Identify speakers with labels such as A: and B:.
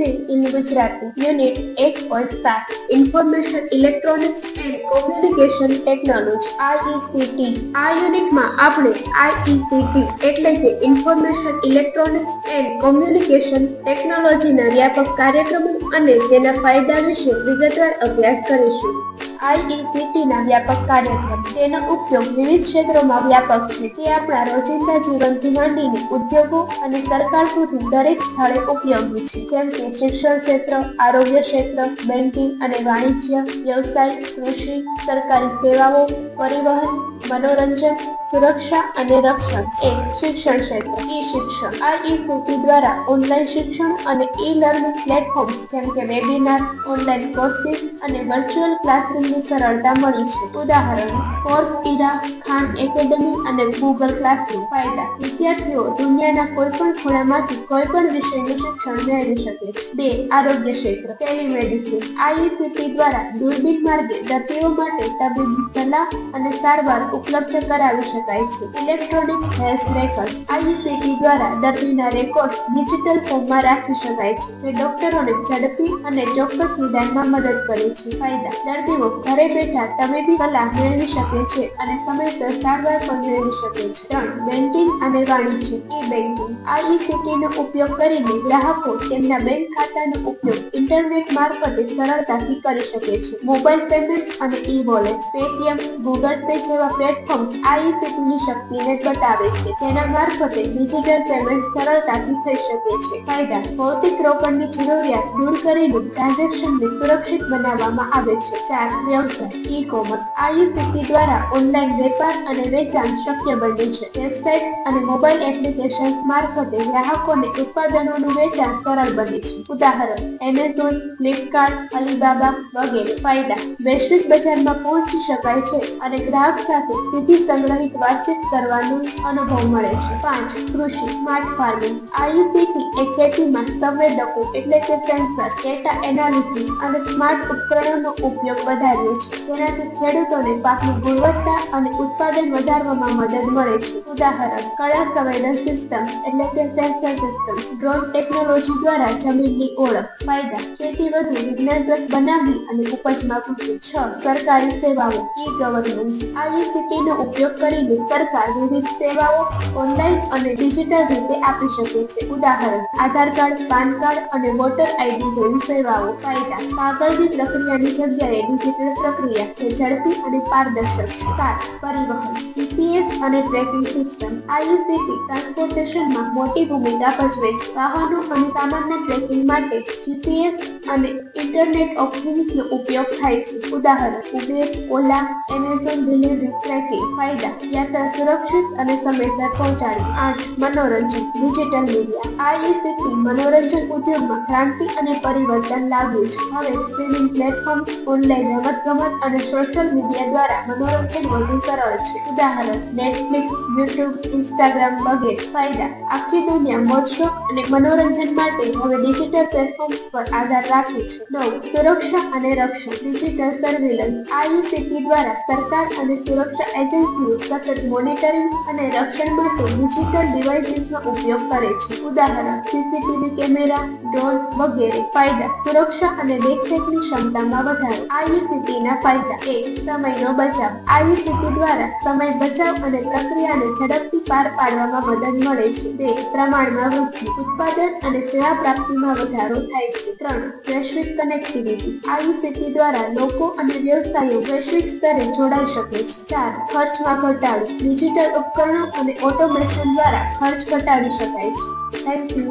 A: Gujarati unit એક point સાત information electronics and communication technology IECT આ યુનિટમાં આપણે આઈઈસીટી એટલે કે ઇન્ફોર્મેશન ઇલેક્ટ્રોનિક્સ એન્ડ કોમ્યુનિકેશન ટેકનોલોજીના વ્યાપક કાર્યક્રમો અને તેના ફાયદા વિશે વિગતવાર અભ્યાસ કરીશું. IECT ના વ્યાપક કાર્યક્રમ તેનો ઉપયોગ વિવિધ ક્ષેત્રોમાં વ્યાપક છે તે આપણા રોજિંદા જીવનથી માંડીને ઉદ્યોગો અને સરકાર સુધી દરેક સ્થળે ઉપયોગી છે. જેમ કે શિક્ષણ ક્ષેત્ર, આરોગ્ય ક્ષેત્ર, બેન્કિંગ અને વાણિજ્ય, વ્યવસાય, કૃષિ, સરકારી સેવાઓ, પરિવહન, મનોરંજન સુરક્ષા અને રક્ષણ એ શિક્ષણ ક્ષેત્ર ઈ શિક્ષણ આઈઈસીટી દ્વારા ઓનલાઈન શિક્ષણ અને ઈ લર્નિંગ પ્લેટફોર્મ્સ જેમ કે વેબિનાર ઓનલાઈન કોર્સિસ અને વર્ચ્યુઅલ ક્લાસરૂમની સરળતા મળી છે. ઉદાહરણ કોર્સ ઈરા, ખાન એકેડેમી અને ગૂગલ ક્લાસરૂમ ફાયદા, વિદ્યાર્થીઓ દુનિયાના કોઈ પણ ખૂણામાંથી કોઈ પણ વિષયનું શિક્ષણ મેળવી શકે છે. બે, આરોગ્ય ક્ષેત્ર. ટેલિમેડિસિન આઈઈસીટી દ્વારા દૂરબીન માર્ગે દર્દીઓ માટે તબીબી સલાહ અને સારવાર ઉપલબ્ધ કરાવી શકાય છે. ઇલેક્ટ્રોનિક હેલ્થ રેકોર્ડ આઈસીટી દ્વારા દર્દીના રેકોર્ડ ડિજિટલ ફોર્મમાં રાખી શકાય છે, જે ડોક્ટરોને ઝડપી અને ચોક્કસ નિદાનમાં મદદ કરે છે. ફાયદા, દર્દીઓ ઘરે બેઠા તબીબી સલાહ મેળવી શકે છે અને સમયસર સારવાર પણ મેળવી શકે છે. ત્રણ બેન્કિંગ અને વાણિજ્ય ઈ બેન્કિંગ આઈસીટીનો ઉપયોગ કરીને ગ્રાહકો તેમના બેંક ખાતાનો ઉપયોગ ઇન્ટરનેટ મારફતે સરળતાથી કરી શકે છે. મોબાઈલ પેમેન્ટ્સ અને e wallet Paytm Google pay જેવા પ્લેટફોર્મ આઈસીટીની શક્તિને બતાવે છે. જેના મારફતે ડિજિટલ પેમેન્ટ સરળતાથી થઈ શકે છે. ફાયદા. ભૌતિક રોકડની જરૂરિયાત દૂર કરીને ટ્રાન્ઝેક્શનને સુરક્ષિત બનાવવામાં આવે છે. ચાર. વ્યવસાય. ઈ કોમર્સ આઈસીટી દ્વારા ઓનલાઈન વેપાર અને વેચાણ શક્ય બન્યું છે. વેબસાઇટ અને મોબાઈલ એપ્લિકેશન મારફતે ગ્રાહકોને ઉત્પાદનોનું વેચાણ સરળ બને છે. ઉદાહરણ. એમેઝોન, ફ્લિપકાર્ટ, અલીબાબા વગેરે. ફાયદા. વૈશ્વિક બજારમાં પહોંચી શકાય છે અને ગ્રાહક સાથે સીધી સંગ્રહિત વાતચીત કરવાનો અનુભવ મળે છે. પાંચ, કૃષિ, સ્માર્ટ ફાર્મિંગ. આઈસીટી એ ખેતીમાં સંવેદકો એટલે કે સેન્સર, ડેટા એનાલિસિસ અને સ્માર્ટ ઉપકરણોનો ઉપયોગ વધાર્યો છે જેનાથી ખેડૂતોને પાકની ગુણવત્તા અને ઉત્પાદન વધારવામાં મદદ મળે છે. ઉદાહરણ, કળા સંવેદન સિસ્ટમ એટલે કે સેન્સર સિસ્ટમ. ડ્રોન ટેકનોલોજી દ્વારા જમીનની ઓળખ, ફાયદા, ખેતી વધુ વિજ્ઞાનપ્રદ બનાવવી અને ઉપજમાં વૃદ્ધિ. છ, સરકારી સેવાઓ ઈ ગવર્નન્સ. આઈસીટી નો ઉપયોગ કરીને સરકાર વિવિધ સેવાઓ ઓનલાઈન અને ડિજિટલ રીતે આપી શકે છે. ઉદાહરણ, આધાર કાર્ડ, પાન કાર્ડ અને વોટર આઈડી જેવી સેવાઓ. ફાયદા કાગળની પ્રક્રિયાની જગ્યાએ ડિજિટલ પ્રક્રિયા જે ઝડપી અને પારદર્શક છે. સાત, પરિવહન જીપીએસ અને ટ્રેકિંગ સિસ્ટમ આઈસીટી ટ્રાન્સપોર્ટેશનમાં મોટી ભૂમિકા ભજવે છે. વાહનો અને સામાનના ટ્રેકિંગ માટે જીપીએસ અને ઇન્ટરનેટ ઓફ થિંગ્સનો ઉપયોગ થાય છે. ઉદાહરણ Uber Ola Amazon delivery tracking ફાયદા યાત્રા સુરક્ષિત અને સમયસર પહોંચાડવી આઠ મનોરંજન ડિજિટલ મીડિયા આઈસીટી મનોરંજન ઉદ્યોગમાં ક્રાંતિ અને પરિવર્તન લાવ્યું છે. હવે સ્ટ્રીમિંગ પ્લેટફોર્મ ઓનલાઈન રમતગમત અને સોશિયલ મીડિયા દ્વારા મનોરંજન વધુ સરળ છે. ઉદાહરણ નેટફ્લિક્સ યુટ્યુબ ઇન્સ્ટાગ્રામ વગેરે ફાયદા. આખી દુનિયા મોજ અને મનોરંજન માટે હવે ડિજિટલ પ્લેટફોર્મ પર આધાર રાખે છે. નવ, સુરક્ષા અને રક્ષણ ડિજિટલ સર્વેલન્સ આઈસીટી દ્વારા સરકાર અને સુરક્ષા એજન્સીઓ સતત મોનિટરિંગ અને રક્ષણ માટે ડિજિટલ ડિવાઇસીસનો ઉપયોગ કરે છે. ઉદાહરણ સીસીટીવી કેમેરા, ડ્રોન વગેરે ફાયદા, સુરક્ષા અને દેખરેખની ક્ષમતામાં વધારો. આઈસીટીના ફાયદા. એક સમયનો બચાવ. આઈસીટી દ્વારા સમય બચાવ અને પ્રક્રિયાને ઝડપથી પાર પાડવામાં મદદ મળે છે. બે, પ્રમાણમાં વૃદ્ધિ. ઉત્પાદન અને સેવા પ્રાપ્તિમાં વધારો થાય છે. ત્રણ, વૈશ્વિક કનેક્ટિવિટી આઈસીટી દ્વારા લોકો અને વ્યવસાયો વૈશ્વિક સ્તરે જોડાઈ શકે છે. ચાર, ખર્ચમાં ઘટાડો ડિજિટલ ઉપકરણો અને ઓટોમેશન દ્વારા ખર્ચ ઘટાડી શકાય છે. Thank you